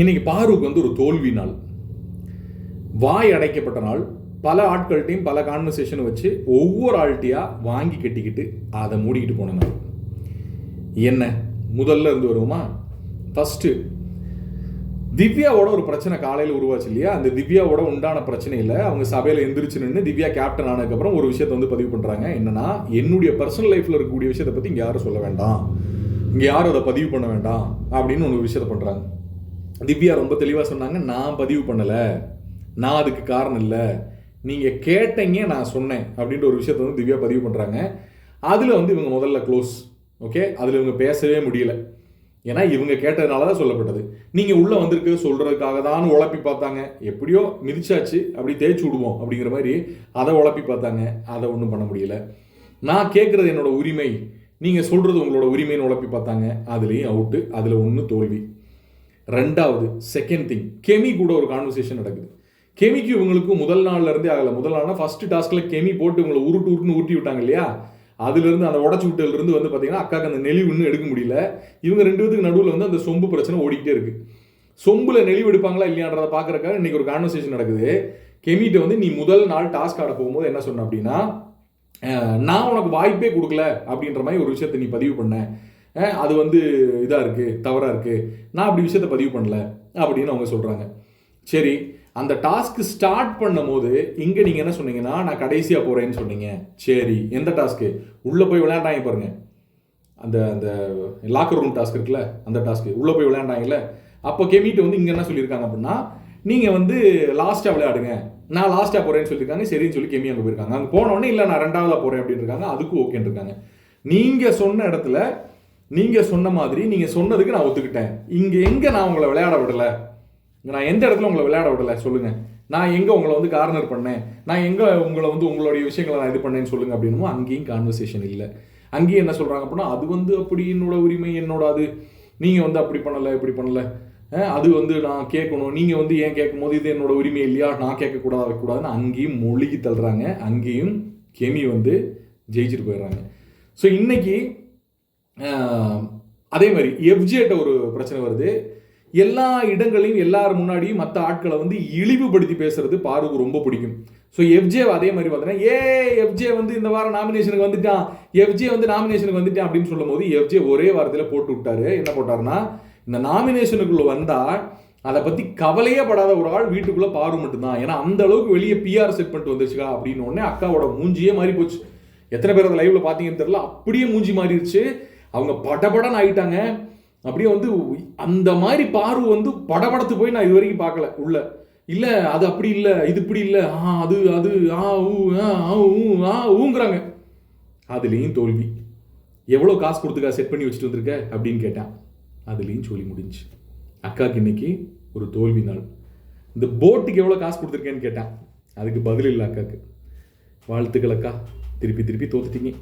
இன்னைக்கு பாரூக் வந்து ஒரு தோல்வி நாள். வாய் அடைக்கப்பட்ட நாள். பல ஆட்கள்கிட்டையும் பல கான்வர்சேஷன் வச்சு ஒவ்வொரு ஆள்கிட்டையாக வாங்கி கட்டிக்கிட்டு அதை மூடிக்கிட்டு போன நாள். என்ன? முதல்ல இருந்து வருவோமா? ஃபஸ்ட்டு திவ்யாவோட ஒரு பிரச்சனை காலையில் உருவாச்சு இல்லையா? அந்த திவ்யாவோட உண்டான பிரச்சனையில் அவங்க சபையில் எந்திரிச்சு நின்று திவ்யா கேப்டன் ஆனதுக்கப்புறம் ஒரு விஷயத்தை வந்து பதிவு பண்ணுறாங்க என்னன்னா என்னுடைய பர்சனல் லைஃப்பில் இருக்கக்கூடிய விஷயத்தை பற்றி இங்கே யாரும் சொல்ல வேண்டாம். இங்கே யாரும் அதை பதிவு பண்ண வேண்டாம் அப்படின்னு ஒரு விஷயத்தை பண்ணுறாங்க திவ்யா ரொம்ப தெளிவாக சொன்னாங்க நான் பதிவு பண்ணலை. நான் அதுக்கு காரணம் இல்லை. நீங்கள் கேட்டீங்க நான் சொன்னேன். அப்படின்ற ஒரு விஷயத்தை வந்து திவ்யா பதிவு பண்ணுறாங்க அதில் வந்து இவங்க முதல்ல க்ளோஸ் ஓகே அதில் இவங்க பேசவே முடியல. ஏன்னா இவங்க கேட்டதுனால தான் சொல்லப்பட்டது. நீங்கள் உள்ளே வந்திருக்கு சொல்கிறதுக்காக தான் உழப்பி பார்த்தாங்க. எப்படியோ மிதிச்சாச்சு. அப்படி தேய்ச்சி விடுவோம். அப்படிங்கிற மாதிரி அதை உழப்பி பார்த்தாங்க. அதை ஒன்றும் பண்ண முடியல. நான் கேட்குறது என்னோட உரிமை. நீங்கள் சொல்கிறது உங்களோட உரிமைன்னு உழப்பி பார்த்தாங்க. அதுலேயும் அவுட்டு அதில் ஒன்று தோல்வி. ரெண்டாவது செகண்ட் திங் கெமி கூட ஒரு கான்வர்சேஷன் நடக்குது. கெமிக்கு இவங்களுக்கு முதல் நாள்ல இருந்தே ஆகல. முதல் நாள்னா ஃபர்ஸ்ட் டாஸ்க்ல கெமி போட்டு இவங்களை உருட்டு உருட்டுன்னு ஊட்டி விட்டாங்க இல்லையா? அதுலேருந்து அந்த உடச்சு விட்டதுல இருந்து வந்து பார்த்தீங்கன்னா அக்காக்கு அந்த நெளிவு இன்னும் எடுக்க முடியல. இவங்க ரெண்டு பேத்துக்கு நடுவில் வந்து அந்த சொம்பு பிரச்சனை ஓடிக்கிட்டே இருக்கு. சொம்புல நெளிவு எடுப்பாங்களா இல்லையான்றதை பாக்குறக்காக இன்னைக்கு ஒரு கான்வர்சேஷன் நடக்குது. கெமிட்ட வந்து நீ முதல் நாள் டாஸ்க் ஆட போகும்போது என்ன சொன்ன அப்படின்னா நான் உனக்கு வாய்ப்பே கொடுக்கல அப்படின்ற மாதிரி ஒரு விஷயத்தை நீ பதிவு பண்ண. அது வந்து இதாக இருக்குது தவறாக இருக்குது நான் அப்படி விஷயத்த பதிவு பண்ணல அப்படின்னு அவங்க சொல்கிறாங்க சரி அந்த டாஸ்க்கு ஸ்டார்ட் பண்ணும்போது இங்கே நீங்கள் என்ன சொன்னீங்கன்னா நான் கடைசியாக போகிறேன்னு சொன்னீங்க. சரி எந்த டாஸ்க்கு உள்ளே போய் விளையாண்டாங்க பாருங்க. அந்த அந்த லாக்கர் ரூம் டாஸ்க் இருக்குல்ல அந்த டாஸ்க்கு உள்ளே போய் விளையாண்டாங்கல்ல. அப்போ கெமிட்டு வந்து இங்கே என்ன சொல்லியிருக்காங்க அப்படின்னா நீங்கள் வந்து லாஸ்ட்டாக விளையாடுங்க. நான் லாஸ்ட்டாக போகிறேன்னு சொல்லியிருக்காங்க சரின்னு சொல்லி கெமி அங்கே போயிருக்காங்க. அங்கே போனோடனே இல்லை நான் ரெண்டாவதாக போகிறேன் அப்படின்னு இருக்காங்க. அதுக்கும் ஓகேன்னு இருக்காங்க. நீங்கள் சொன்ன இடத்துல நீங்கள் சொன்ன மாதிரி நீங்கள் சொன்னதுக்கு நான் ஒத்துக்கிட்டேன். இங்கே எங்கே நான் உங்களை விளையாட விடலை? நான் எந்த இடத்துல உங்களை விளையாட விடலை? சொல்லுங்கள் நான் எங்கே உங்களை வந்து கார்னர் பண்ணேன்? நான் எங்கே உங்களை வந்து உங்களுடைய விஷயங்களை நான் இது பண்ணேன்னு சொல்லுங்க அப்படின்னும் அங்கேயும் கான்வர்சேஷன் இல்லை. அங்கேயும் என்ன சொல்கிறாங்க அப்படின்னா அது வந்து அப்படி என்னோட உரிமை என்னோட அது. நீங்கள் வந்து அப்படி பண்ணலை இப்படி பண்ணலை. அது வந்து நான் கேட்கணும். நீங்கள் வந்து ஏன் கேட்கும் போது இது என்னோட உரிமை இல்லையா? நான் கேட்கக்கூடாது? வைக்கக்கூடாதுன்னு அங்கேயும் மொழிகி தள்ளுறாங்க. அங்கேயும் கெமி வந்து ஜெயிச்சுட்டு போயிடுறாங்க. ஸோ இன்னைக்கு அதே மாதிரி எஃப்ஜேட்ட ஒரு பிரச்சனை வருது. எல்லா இடங்களையும் எல்லார் முன்னாடியும் மற்ற ஆட்களை வந்து இழிவுபடுத்தி பேசுறது பாருக்கு ரொம்ப பிடிக்கும். ஸோ எஃப்ஜே அதே மாதிரி பார்த்தீங்கன்னா ஏ எஃப்ஜே வந்து இந்த வாரம் நாமினேஷனுக்கு வந்துட்டான். எஃப்ஜே வந்து நாமினேஷனுக்கு வந்துட்டான் அப்படின்னு சொல்லும் போது எஃப்ஜே ஒரே வாரத்தில் போட்டு விட்டாரு. என்ன போட்டாருன்னா இந்த நாமினேஷனுக்குள்ள வந்தா அதை பத்தி கவலையே படாத ஒரு ஆள் வீட்டுக்குள்ள பாரு மட்டும்தான். ஏன்னா அந்த அளவுக்கு வெளியே பிஆர் செட் பண்ணிட்டு வந்துருச்சுக்கா அப்படின்னு உடனே அக்காவோட மூஞ்சியே மாறி போச்சு எத்தனை பேர் அந்த லைவ்ல பாத்தீங்கன்னு தெரியல அப்படியே மூஞ்சி மாறிடுச்சு அவங்க படபடன்னு ஆயிட்டாங்க. அப்படியே வந்து அந்த மாதிரி பார்வை வந்து படபடத்து போய் நான் இது வரைக்கும் பார்க்கல உள்ள. இல்லை அது அப்படி இல்லை இது இப்படி இல்லை ஆ அது அது ஆ ஊ ஆ ஆ, ஊ ஆ ஊங்கிறாங்க. அதுலேயும் தோல்வி. எவ்வளோ காசு கொடுத்துக்கா செட் பண்ணி வச்சுட்டு வந்திருக்க? அப்படின்னு கேட்டேன். அதுலேயும் சொல்லி முடிஞ்சு அக்காவுக்கு இன்னைக்கு ஒரு தோல்வி நாள். இந்த போட்டுக்கு எவ்வளோ காசு கொடுத்துருக்கேன்னு கேட்டேன். அதுக்கு பதில் இல்லை அக்காவுக்கு வாழ்த்துக்கள் அக்கா. திருப்பி திருப்பி தோத்துட்டீங்க.